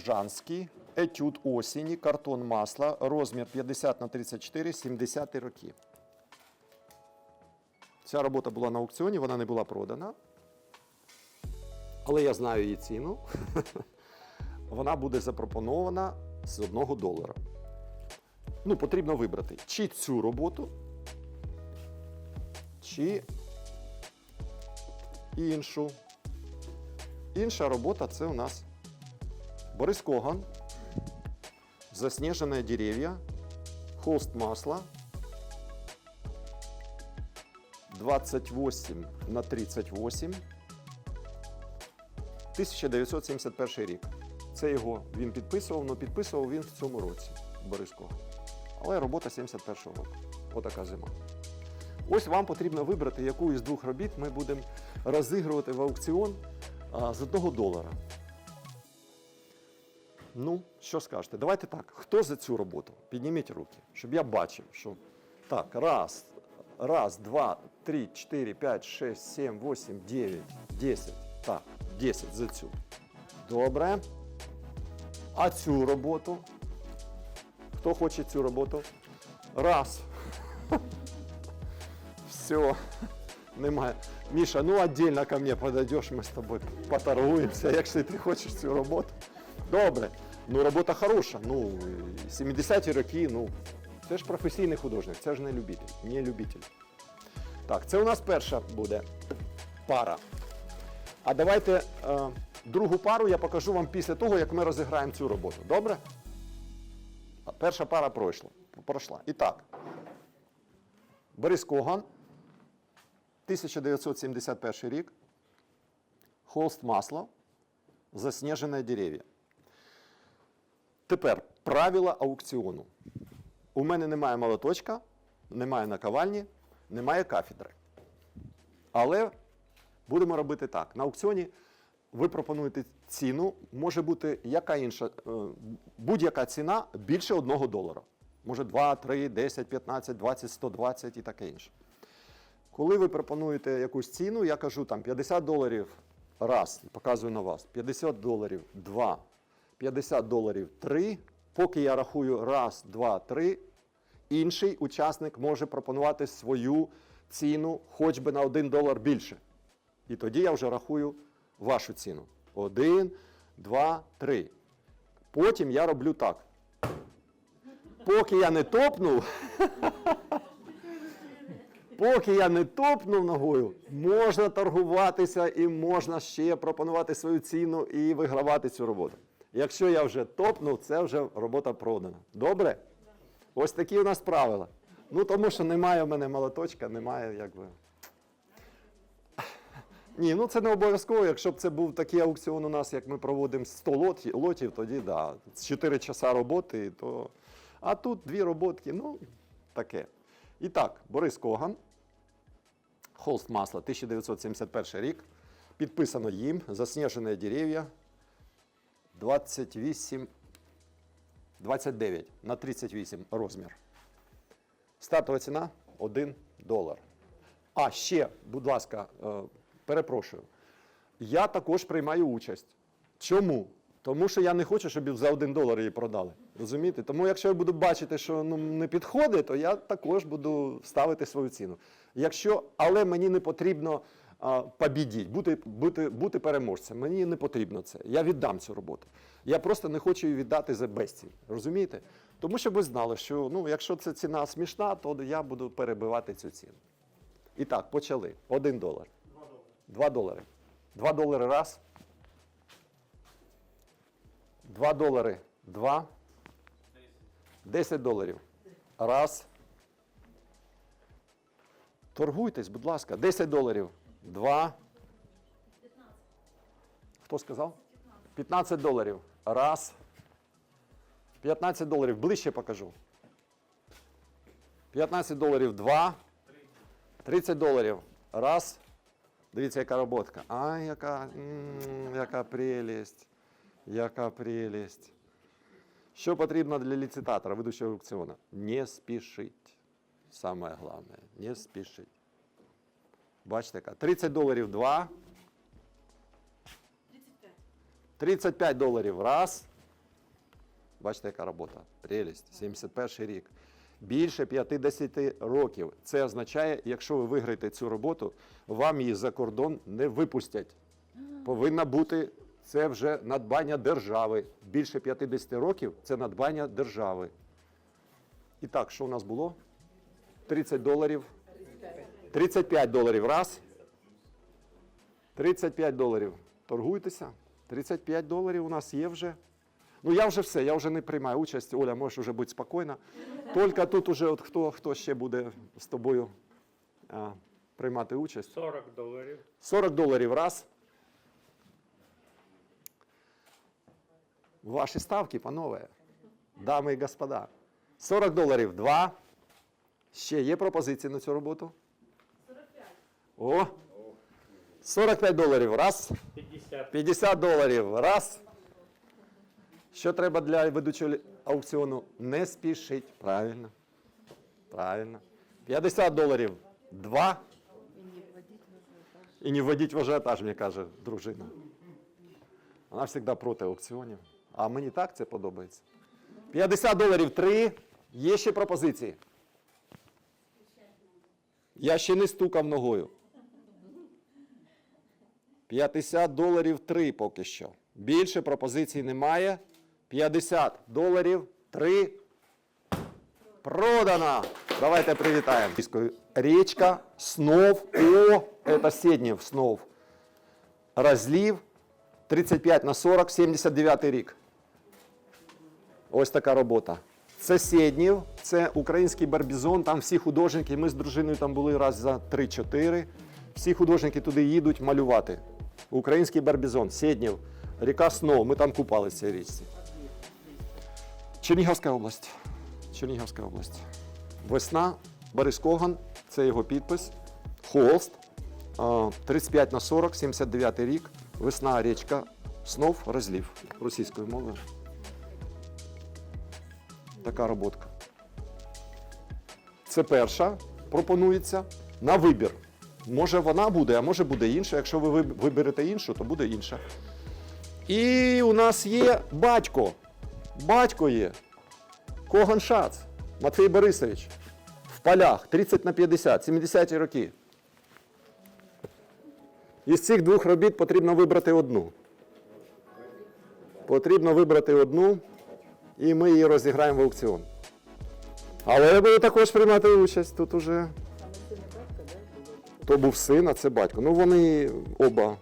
Волжанський, етюд осені, картон масла, розмір 50 на 34, 70 роки. Ця робота була на аукціоні, вона не була продана. Але я знаю її ціну. Вона буде запропонована з 1 долара. Ну, потрібно вибрати чи цю роботу, чи іншу. Інша робота це у нас Борис Коган, Заснеженные деревья, холст масла, 28 на 38, 1971 рік. Це його він підписував, але підписував він в цьому році, Борис Коган. Але робота 71-го року. Отака зима. Ось вам потрібно вибрати, яку із двох робіт ми будемо розігрувати в аукціон а, з одного долара. Ну, що скажете? Давайте так. Хто за цю роботу? Підніміть руки, щоб я бачив, що так, раз, раз, два, три, чотири, п'ять, шесть, сім, вісім, дев'ять, десять. Так, десять за цю. Добре. А цю роботу? Хто хоче цю роботу? Раз. Все. Немає. Міша, ну отдельно ко мне подойдешь, ми з тобою поторгуємося, якщо ти хочеш цю роботу. Добре. Ну, робота хороша. Ну, 70-ті роки, ну, це ж професійний художник, це ж не любитель, не любитель. Так, це у нас перша буде пара. А давайте е, другу пару я покажу вам після того, як ми розіграємо цю роботу. Добре? Перша пара пройшла. пройшла. І так. Борис Коган, 1971 рік. Холст масло. Заснежене дерев'я. Тепер правила аукціону. У мене немає молоточка, немає наковальні, немає кафедри. Але будемо робити так. На аукціоні ви пропонуєте ціну, може бути яка інша, е, будь-яка ціна більше 1 долара. Може 2, 3, 10, 15, 20, 120 і таке інше. Коли ви пропонуєте якусь ціну, я кажу там 50 доларів раз, показую на вас, 50 доларів два, 50 доларів три. Поки я рахую раз, два, три, інший учасник може пропонувати свою ціну хоч би на 1 долар більше. І тоді я вже рахую вашу ціну. Один, два, три. Потім я роблю так. Поки я не топнув, поки я не топнув ногою, можна торгуватися і можна ще пропонувати свою ціну і вигравати цю роботу. Якщо я вже топнув, це вже робота продана. Добре? Ось такі у нас правила. Ну, тому що немає в мене молоточка, немає якби. Ні, ну це не обов'язково. Якщо б це був такий аукціон у нас, як ми проводимо 100 лотів, лотів тоді да. 4 часа роботи, то. А тут дві роботки, ну, таке. І так, Борис Коган, холст масла, 1971 рік. Підписано їм, засніжені дерев'я, 28, 29 на 38 розмір. Стартова ціна 1 долар. А ще, будь ласка, е, перепрошую. Я також приймаю участь. Чому? Тому що я не хочу, щоб за 1 долар її продали. Розумієте? Тому якщо я буду бачити, що ну, не підходить, то я також буду ставити свою ціну. Якщо, але мені не потрібно побідіть, бути, бути, бути переможцем. Мені не потрібно це. Я віддам цю роботу. Я просто не хочу її віддати за безцінь. Розумієте? Тому що ви знали, що ну, якщо це ціна смішна, то я буду перебивати цю ціну. І так, почали. Один долар. Два долари. Два долари раз. Два долари два. Десять доларів. Раз. Торгуйтесь, будь ласка. Десять доларів. Два. Хто сказав? 15 доларів. Раз. 15 доларів. Ближче покажу. 15 доларів. Два. 30 доларів. Раз. Дивіться, яка роботка. Ай, яка, яка прелість. Яка прелість. Що потрібно для ліцитатора, ведучого аукціону? Не спішить. Саме головне, не спішить. Бачите, яка? 30 доларів два. 35. 35 доларів раз. Бачите, яка робота? Прелість. 71 рік. Більше 50 років. Це означає, якщо ви виграєте цю роботу, вам її за кордон не випустять. Повинна бути це вже надбання держави. Більше 50 років це надбання держави. І так, що у нас було? 30 доларів. 35 доларів раз. 35 доларів. Торгуйтеся. 35 доларів у нас є вже. Ну я вже все, я вже не приймаю участь. Оля, можеш вже бути спокійна. Тільки тут уже от хто, хто ще буде з тобою а, приймати участь. 40 доларів. 40 доларів раз. Ваші ставки, панове, дами і господа. 40 доларів два. Ще є пропозиції на цю роботу? 45. О! 45 доларів раз. 50. 50 доларів раз. Що треба для ведучого аукціону? Не спішить. Правильно. Правильно. 50 доларів два. І не вводіть в ажіотаж, мені каже дружина. Вона завжди проти аукціонів. А мені так це подобається. 50 доларів три. Є ще пропозиції. Я ще не стукав ногою. 50 доларів 3 поки що. Більше пропозицій немає. 50 доларів 3. Продано. Давайте привітаємо. Річка, снов, о, это Седнів, снов. Розлів 35 на 40, 79 рік. Ось така робота. Це Седнів, це український барбізон, там всі художники, ми з дружиною там були раз за 3-4. Всі художники туди їдуть малювати. Український барбізон, Седнів, ріка Снов, ми там купалися в цій річці. Чернігівська область. Чернігівська область. Весна, Борис Коган, це його підпис. Холст. 35 на 40, 79 рік. Весна, річка, снов, розлів. Російською мовою. Така роботка. Це перша пропонується на вибір. Може вона буде, а може буде інша. Якщо ви виберете іншу, то буде інша. І у нас є батько. Батько є. Коган Шац, Матвій Борисович. В полях 30 на 50, 70-ті роки. Із цих двох робіт потрібно вибрати одну. Потрібно вибрати одну, і ми її розіграємо в аукціон. Але я буду також приймати участь. Тут уже. То був син, а це батько. Ну вони оба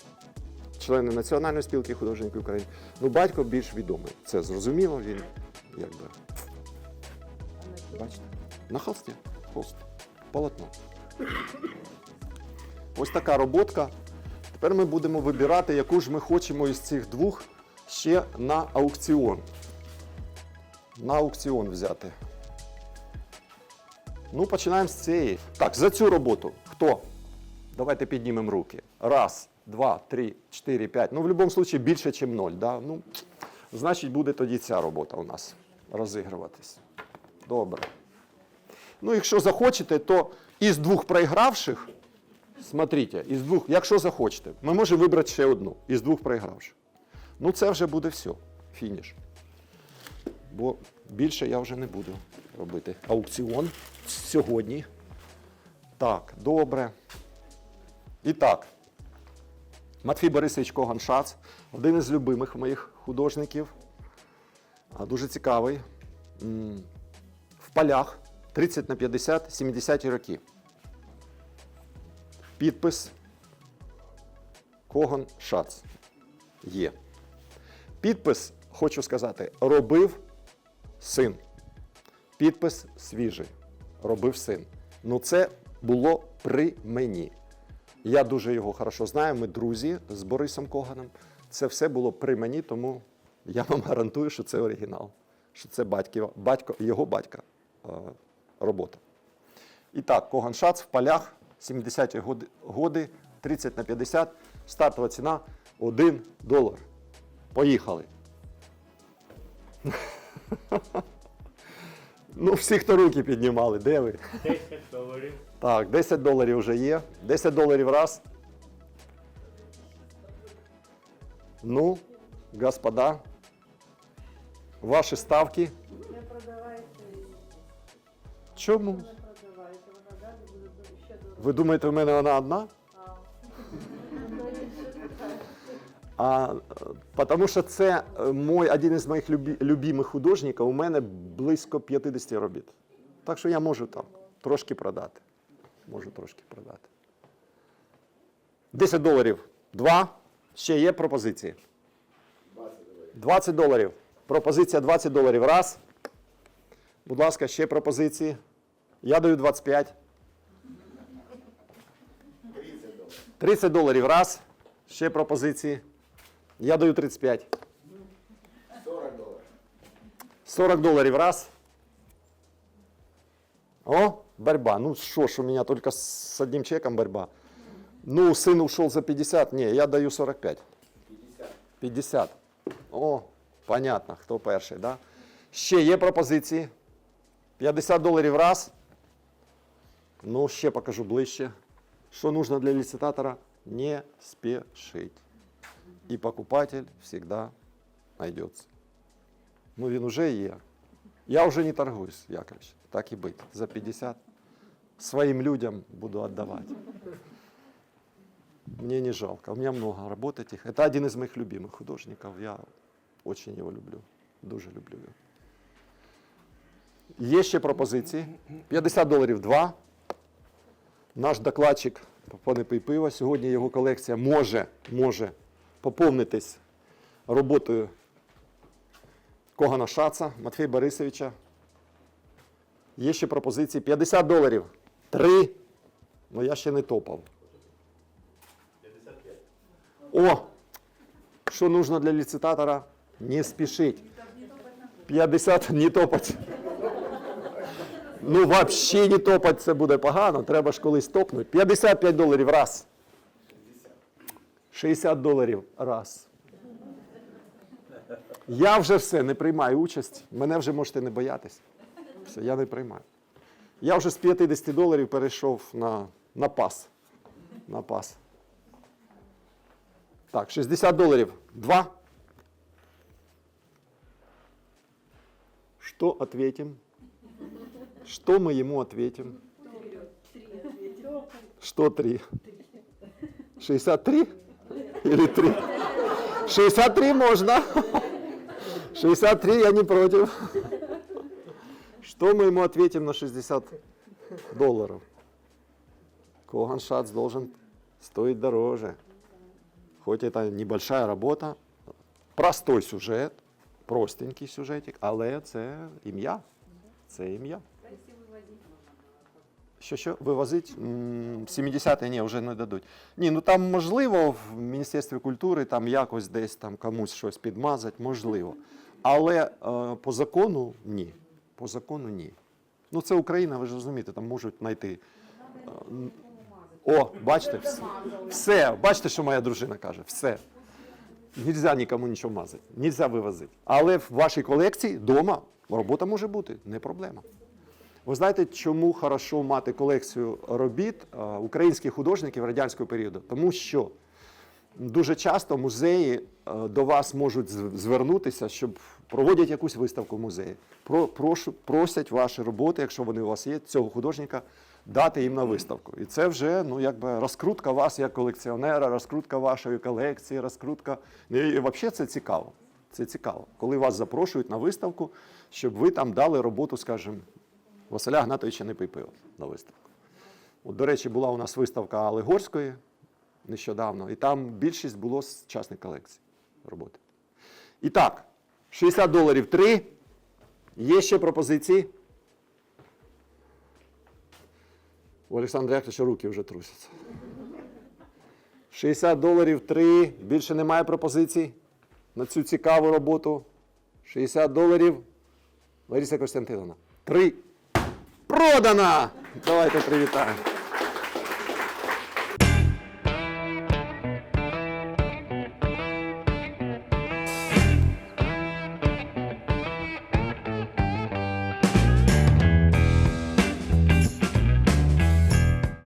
члени Національної спілки художників України. Ну, батько більш відомий. Це зрозуміло, він якби. Бачите? На холсті. Холст. Полотно. Ось така роботка. Тепер ми будемо вибирати, яку ж ми хочемо із цих двох ще на аукціон. На аукціон взяти. Ну, починаємо з цієї. Так, за цю роботу. Хто? Давайте піднімемо руки. Раз, два, три, чотири, п'ять. Ну, в будь-якому випадку більше, ніж ноль. Да? Ну, значить, буде тоді ця робота у нас розігруватись. Добре. Ну, якщо захочете, то із двох проігравших, смотрите, із двох, якщо захочете, ми можемо вибрати ще одну із двох проігравших. Ну, це вже буде все. Фініш. Бо більше я вже не буду робити. Аукціон сьогодні. Так, добре. І так, Матвій Борисович Коган-Шац, один із любимих моїх художників. Дуже цікавий. В полях 30 на 50, 70-ті роки. Підпис Коган Шац є. Підпис, хочу сказати, робив син. Підпис свіжий. Робив син. Ну, це було при мені. Я дуже його хорошо знаю. Ми друзі з Борисом Коганом. Це все було при мені, тому я вам гарантую, що це оригінал, що це батьків, батько, його батька е, робота. І так, Коган Шац в полях 70-ті годи, годи, 30 на 50, стартова ціна 1 долар. Поїхали. Ну, всі, хто руки піднімали, де ви? 10 доларів. Так, 10 доларів вже є. 10 доларів раз. Ну, господа. Ваші ставки. Не продавайте. Чому? Не продавайте. Вона далі буде ще дорожче. Ви думаєте, в мене вона одна? А. Тому що це е, мой, один із моїх любі, любимих художників. У мене близько 50 робіт. Так що я можу там трошки продати. Можу трошки продати. 10 доларів. Два. Ще є пропозиції. 20 доларів. Пропозиція 20 доларів. Раз. Будь ласка, ще пропозиції. Я даю 25. 30 доларів. Раз. Ще пропозиції. Я даю 35. 40 доларів. 40 доларів раз. О, борьба. Ну что ж, у меня только с одним человеком борьба. Ну, сын ушел за 50. Не, я даю 45. 50. 50. О, понятно, хто перший, да? Ще є пропозиції. 50 доларів раз. Ну, ще покажу ближче. Що нужно для ліцитатора? Не спешить. И покупатель всегда найдется. Ну, він уже є. Я вже не торгуюсь, Яковлевич. Так і бить. За 50 своим людям буду отдавать. Мне не жалко. У меня много работ этих. Это один из моих любимых художников. Я очень его люблю. Дуже люблю його. Є ще пропозиції. 50 доларів два. Наш докладчик пане Пийпива, сьогодні його колекція може, може поповнитись роботою Когана Шаца, Матвія Борисовича. Є ще пропозиції 50 доларів. Три. Ну я ще не топав. 55. О! Що нужно для ліцитатора? Не спішить. 50 не топать. Ну, взагалі не топать це буде погано, треба ж колись топнути. 55 доларів раз. 60 доларів раз. Я вже все, не приймаю участь. Мене вже можете не боятись. Все, я не приймаю. Я вже з 50 доларів перейшов на, на пас. На пас. Так, 60 доларів. Два. Что ответим? Что мы ему ответим? Что три? 63? Или три? 63 можно. 63 я не против. Что мы ему ответим на 60 долларов? Коган Шац должен стоить дороже. Хоть это небольшая работа, простой сюжет, простенький сюжетик, але це ім'я. Це ім'я. Що що вивозить? М, 70-ті ні, вже не дадуть. Ні, ну там можливо в Міністерстві культури там якось десь там комусь щось підмазать, можливо. Але е, по закону ні. По закону ні. Ну це Україна, ви ж розумієте, там можуть знайти. е, О, бачите, все, все. Бачите, що моя дружина каже? Все. Нельзя нікому нічого мазати, нельзя вивозити. Але в вашій колекції вдома робота може бути, не проблема. Ви знаєте, чому хорошо мати колекцію робіт е, українських художників радянського періоду? Тому що дуже часто музеї е, до вас можуть звернутися, щоб проводять якусь виставку в музеї. Про, прошу, просять ваші роботи, якщо вони у вас є, цього художника дати їм на виставку. І це вже ну, якби розкрутка вас як колекціонера, розкрутка вашої колекції, розкрутка. Ну, І взагалі це цікаво. Це цікаво, коли вас запрошують на виставку, щоб ви там дали роботу, скажімо, Василя Гнатовича не Непипива на виставку. От, до речі, була у нас виставка Алегорської нещодавно, і там більшість було з частних колекцій роботи. І так, 60 доларів 3. Є ще пропозиції. У Олександра Яковлевича руки вже трусяться. 60 доларів 3. Більше немає пропозицій на цю цікаву роботу. 60 доларів. Лариса Костянтиновна. 3. Продана! Давайте привітаємо.